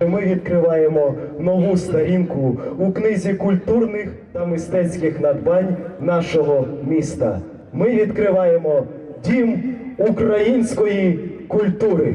Ми відкриваємо нову сторінку у книзі культурних та мистецьких надбань нашого міста. Ми відкриваємо дім української культури.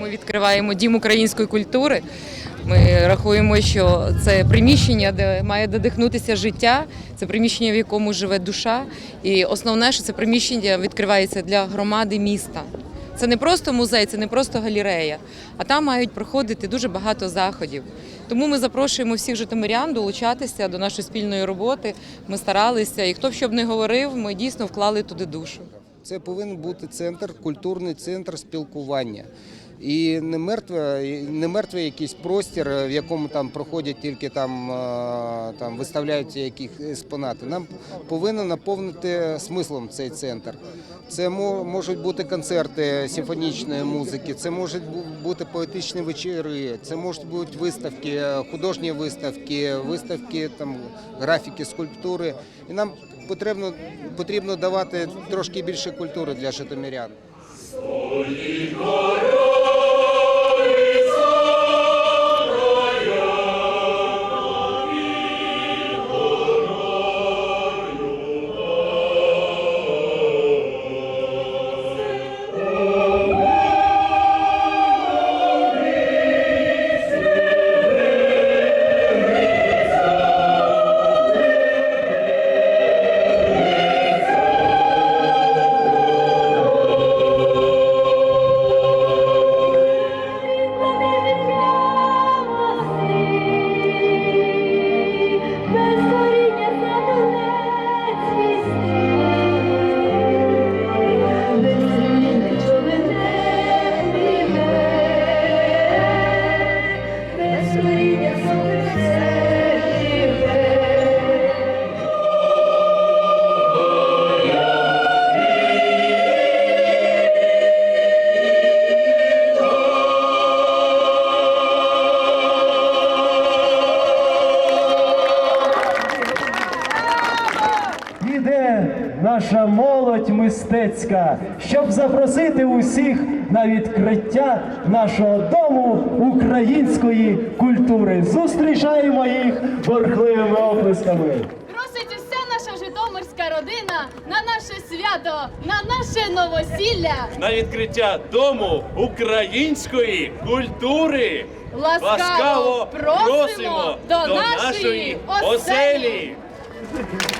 ми відкриваємо дім української культури. Ми рахуємо, що це приміщення, де має додихнутися життя, це приміщення, в якому живе душа. І основне, що це приміщення відкривається для громади міста. Це не просто музей, це не просто галерея, а там мають проходити дуже багато заходів. Тому ми запрошуємо всіх житомирян долучатися до нашої спільної роботи. Ми старалися, і хто б що б не говорив, ми дійсно вклали туди душу. Це повинен бути центр, культурний центр спілкування. І не мертве, не мертвий якийсь простір, в якому там проходять тільки там, е, там виставляються якісь експонати. Нам повинно наповнити смислом цей центр. Це мо- можуть бути концерти симфонічної музики, це можуть бути поетичні вечори, це можуть бути виставки, художні виставки, виставки там графіки, скульптури. І нам потрібно, потрібно давати трошки більше культури для житомирян. Наша молодь мистецька, щоб запросити усіх на відкриття нашого дому української культури. Зустрічаємо їх борхливими оплесками. Просить уся наша житомирська родина на наше свято, на наше новосілля. на відкриття дому української культури. Ласкаво просимо до нашої оселі. Тож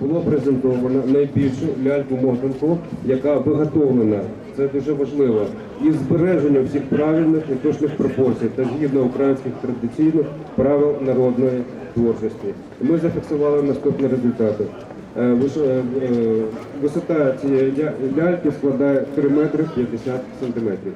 було презентовано найбільшу ляльку-мотанку, яка виготовлена. Це дуже важливо. Із збереженням всіх правильних і точних пропорцій та згідно українських традиційних правил народної творчості. Ми зафіксували наступні результати. Е, е, е, Висота цієї ляльки складає 3 метри 50 сантиметрів.